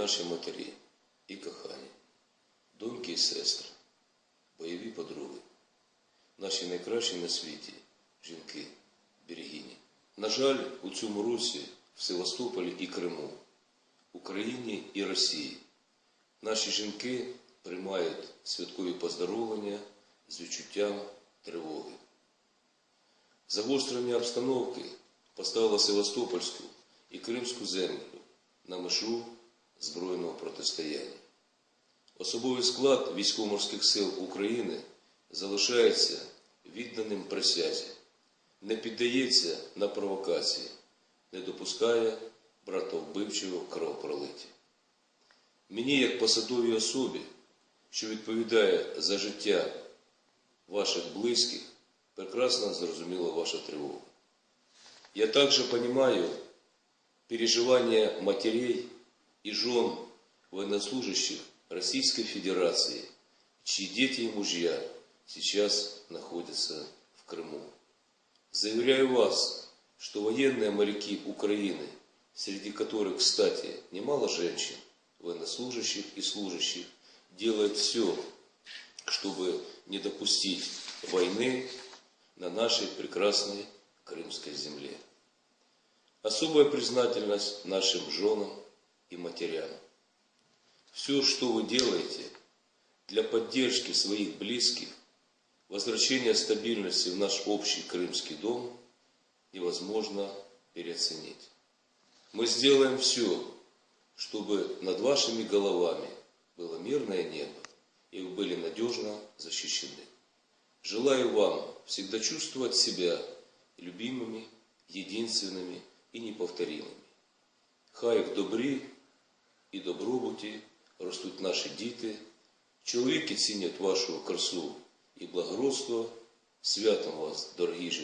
наші матері і кохані, доньки і сестри, бойові подруги, наші найкращі на світі жінки, берегині. На жаль, у цьому році в Севастополі і Криму, Україні і Росії наші жінки приймають святкові поздоровлення з відчуттям тривоги. Загострення обстановки поставило Севастопольську і Кримську землю на межу збройного протистояння. Особовий склад військово-морських сил України залишається відданим присязі, не піддається на провокації, не допускає братовбивчого кровопролиття. Мені, як посадовій особі, що відповідає за життя ваших близьких, прекрасно зрозуміла ваша тривога. Я также понимаю переживания матерей и жен военнослужащих Российской Федерации, чьи дети и мужья сейчас находятся в Крыму. Заверяю вас, что военные моряки Украины, среди которых, кстати, немало женщин, военнослужащих и служащих, делают все, чтобы не допустить войны на нашей прекрасной крымской земле. Особая признательность нашим женам и матерям. Все, что вы делаете для поддержки своих близких, возвращения стабильности в наш общий крымский дом, невозможно переоценить. Мы сделаем все, чтобы над вашими головами было мирное небо, и вы были надежно защищены. Желаю вам всегда чувствовать себя любимыми, единственными і неповторимими. Хай в добрі і добробуті ростуть наші діти, чоловіки цінять вашу красу і благородство. Святом вас, дорогі жінки!